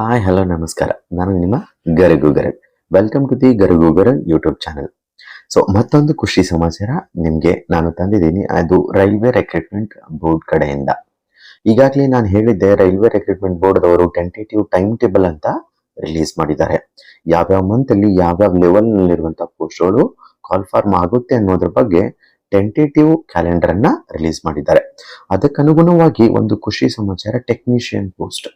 Hi hello ನಮಸ್ಕಾರ. ನಾನು ನಿಮ್ಮ ಗರಗು ಗರಗ್ ವೆಲ್ಕಮ್ ಟು ದಿ ಗರಗು ಗರಗ್ ಯೂಟ್ಯೂಬ್ ಚಾನಲ್ ಸೊ ಮತ್ತೊಂದು ಖುಷಿ ಸಮಾಚಾರ ನಿಮಗೆ ನಾನು ತಂದಿದ್ದೀನಿ. ಅದು ರೈಲ್ವೆ ರೆಕ್ರೂಟ್ಮೆಂಟ್ ಬೋರ್ಡ್ ಕಡೆಯಿಂದ. ಈಗಾಗಲೇ ನಾನು ಹೇಳಿದ್ದೆ, ರೈಲ್ವೆ ರೆಕ್ರೂಟ್ಮೆಂಟ್ ಬೋರ್ಡ್ ಅವರು ಟೆಂಟೇಟಿವ್ ಟೈಮ್ ಟೇಬಲ್ ಅಂತ ರಿಲೀಸ್ ಮಾಡಿದ್ದಾರೆ. ಯಾವ್ಯಾವ ಮಂತಲ್ಲಿ ಯಾವ್ಯಾವ ಲೆವೆಲ್ ನಲ್ಲಿರುವಂತಹ ಪೋಸ್ಟ್ಗಳು ಕಾಲ್ ಫಾರ್ಮ್ ಆಗುತ್ತೆ ಅನ್ನೋದ್ರ ಬಗ್ಗೆ ಟೆಂಟೇಟಿವ್ ಕ್ಯಾಲೆಂಡರ್ ಅನ್ನ ರಿಲೀಸ್ ಮಾಡಿದ್ದಾರೆ. ಅದಕ್ಕನುಗುಣವಾಗಿ ಒಂದು ಖುಷಿ ಸಮಾಚಾರ ಟೆಕ್ನಿಷಿಯನ್ ಪೋಸ್ಟ್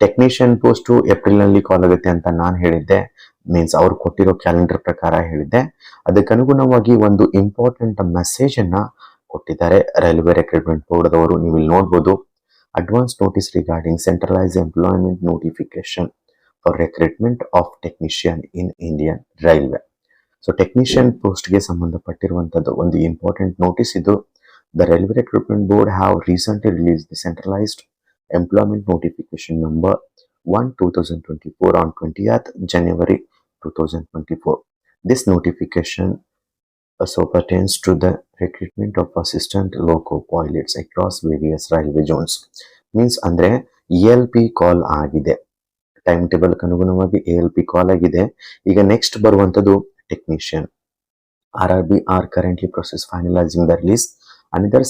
ಟೆಕ್ನಿಷಿಯನ್ ಪೋಸ್ಟು ಏಪ್ರಿಲ್ನಲ್ಲಿ ಕಾಲ್ ಆಗುತ್ತೆ ಅಂತ ನಾನು ಹೇಳಿದ್ದೆ. ಮೀನ್ಸ್ ಅವ್ರು ಕೊಟ್ಟಿರೋ ಕ್ಯಾಲೆಂಡರ್ ಪ್ರಕಾರ ಹೇಳಿದ್ದೆ. ಅದಕ್ಕನುಗುಣವಾಗಿ ಒಂದು ಇಂಪಾರ್ಟೆಂಟ್ ಮೆಸೇಜ್ ಅನ್ನ ಕೊಟ್ಟಿದ್ದಾರೆ ರೈಲ್ವೆ ರೆಕ್ರೂಟ್ಮೆಂಟ್ ಬೋರ್ಡ್ ಅವರು ನೀವು ಇಲ್ಲಿ ನೋಡ್ಬೋದು. Advance notice regarding centralise employment notification for recruitment of technician in Indian railway so technician ಪೋಸ್ಟ್ಗೆ ಸಂಬಂಧಪಟ್ಟಿರುವಂಥದ್ದು ಒಂದು ಇಂಪಾರ್ಟೆಂಟ್ ನೋಟಿಸ್ ಇದು. The railway recruitment board have recently release the centralised employment notification number 1 2024 on 20th January 2024. This notification also pertains to the recruitment of assistant loco pilots across various railway zones. means andre elp call agide call ಆಗಿದೆ time table ಅನುಗುಣವಾಗಿ A L P call ಆಗಿದೆ ಈಗ next ಬರುವಂತದ್ದು technician R R another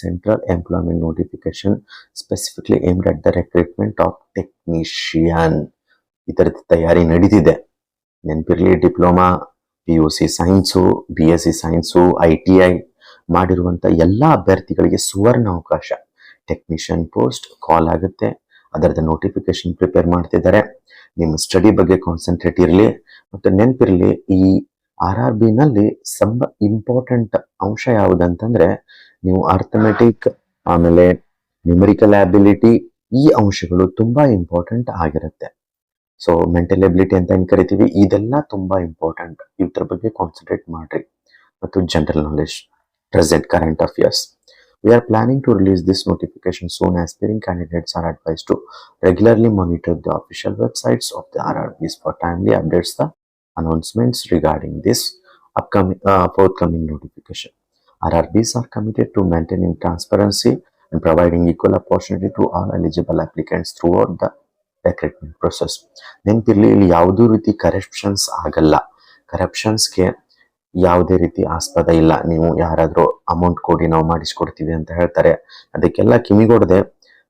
central employment notification specifically aimed at the recruitment of technician. ಇದರದ ತಯಾರಿ ನಡೀತಿದೆ. ನೆನಪಿರ್ಲಿ, diploma P U C science B S C science I T I ಮಾಡಿರುವಂಥ ಎಲ್ಲ ಅಭ್ಯರ್ಥಿಗಳಿಗೆ ಸುವರ್ಣ ಅವಕಾಶ. ಟೆಕ್ನಿಷಿಯನ್ ಪೋಸ್ಟ್ ಕಾಲ್ ಆಗುತ್ತೆ. ಅದರದ ನೋಟಿಫಿಕೇಶನ್ ಪ್ರಿಪೇರ್ ಮಾಡ್ತಿದ್ದಾರೆ. ನಿಮ್ಮ ಸ್ಟಡಿ ಬಗ್ಗೆ ಕಾನ್ಸಂಟ್ರೇಟ್ ಇರಲಿ. ಮತ್ತು ನೆನಪಿರಲಿ, ಈ ಆರ್ ಆರ್ ಬಿ ನಲ್ಲಿ ಸಂಬ ಇಂಪಾರ್ಟೆಂಟ್ ಅಂಶ ಯಾವುದಂತಂದ್ರೆ ನೀವು ಅರ್ಥಮೆಟಿಕ್ ಆಮೇಲೆ ನ್ಯೂಮರಿಕಲ್ ಅಬಿಲಿಟಿ ಈ ಅಂಶಗಳು ತುಂಬಾ ಇಂಪಾರ್ಟೆಂಟ್ ಆಗಿರುತ್ತೆ ಸೊ ಮೆಂಟಲ್ ಎಬಿಲಿಟಿ ಅಂತ ಏನ್ ಕರಿತೀವಿ ಇದೆಲ್ಲ ತುಂಬಾ ಇಂಪಾರ್ಟೆಂಟ್ ಇದ್ರ ಬಗ್ಗೆ ಕಾನ್ಸಂಟ್ರೇಟ್ ಮಾಡ್ರಿ ಮತ್ತು general knowledge present current affairs We are planning to release this notification soon. Aspiring candidates are advised to regularly monitor the official websites of the RRBs for timely updates, the announcements regarding this upcoming uh, forthcoming notification. RRBs are committed to maintaining transparency and providing equal opportunity to all eligible applicants throughout the recruitment process. ನೆನಪಿರ್ಲಿ ಇಲ್ಲಿ ಯಾವುದೂ ರೀತಿ corruptions ಆಗಲ್ಲ ಕರಪ್ಷನ್ಸ್ಗೆ ಯಾವುದೇ ರೀತಿ ಆಸ್ಪದ ಇಲ್ಲ ನೀವು ಯಾರಾದರೂ ಅಮೌಂಟ್ ಕೊಡಿ ನಾವು ಮಾಡಿಸ್ಕೊಡ್ತೀವಿ ಅಂತ ಹೇಳ್ತಾರೆ ಅದಕ್ಕೆಲ್ಲ ಕಿವಿಗೊಡದೆ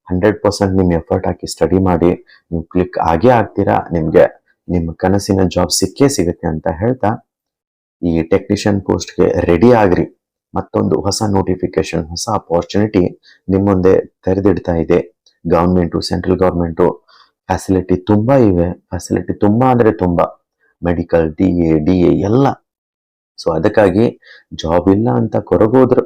ಹಂಡ್ರೆಡ್ ಪರ್ಸೆಂಟ್ ನಿಮ್ಮ ಎಫರ್ಟ್ ಹಾಕಿ ಸ್ಟಡಿ ಮಾಡಿ ನೀವು ಕ್ಲಿಕ್ ಆಗೇ ಆಗ್ತೀರಾ ನಿಮಗೆ ನಿಮ್ಮ ಕನಸಿನ ಜಾಬ್ ಸಿಕ್ಕೇ ಸಿಗುತ್ತೆ ಅಂತ ಹೇಳ್ತಾ ಈ ಟೆಕ್ನಿಷಿಯನ್ ಪೋಸ್ಟ್ಗೆ ರೆಡಿ ಆಗ್ರಿ. ಮತ್ತೊಂದು ಹೊಸ ನೋಟಿಫಿಕೇಶನ್ ಹೊಸ ಅಪಾರ್ಚುನಿಟಿ ನಿಮ್ಮ ಮುಂದೆ ತೆರೆದಿಡ್ತಾ ಇದೆ. ಗೌರ್ಮೆಂಟು ಸೆಂಟ್ರಲ್ ಗೌರ್ಮೆಂಟು ಫೆಸಿಲಿಟಿ ತುಂಬ ಇವೆ. ಫೆಸಿಲಿಟಿ ತುಂಬ ಅಂದರೆ ತುಂಬ. Medical D A D A ಎಲ್ಲ. ಸೊ ಅದಕ್ಕಾಗಿ ಜಾಬ್ ಇಲ್ಲ ಅಂತ ಕೊರಗೋದ್ರ.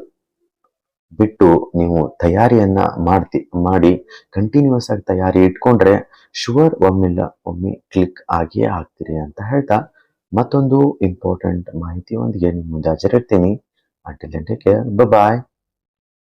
ಬಿಟ್ಟು ನೀವು ತಯಾರಿಯನ್ನ ಮಾಡ್ತಿ, ಮಾಡಿ ಕಂಟಿನ್ಯೂಸ್ ಆಗಿ ತಯಾರಿ ಇಟ್ಕೊಂಡ್ರೆ ಶುವರ್ ಒಮ್ಮಿಲ್ಲ ಒಮ್ಮೆ ಕ್ಲಿಕ್ ಆಗಿಯೇ ಆಗ್ತೀರಿ ಅಂತ ಹೇಳ್ತಾ ಮತ್ತೊಂದು ಇಂಪಾರ್ಟೆಂಟ್ ಮಾಹಿತಿಯೊಂದಿಗೆ ನಿಮ್ಮ ಮುಂದೆ ಹಾಜರಿರ್ತೀನಿ. Until take care bye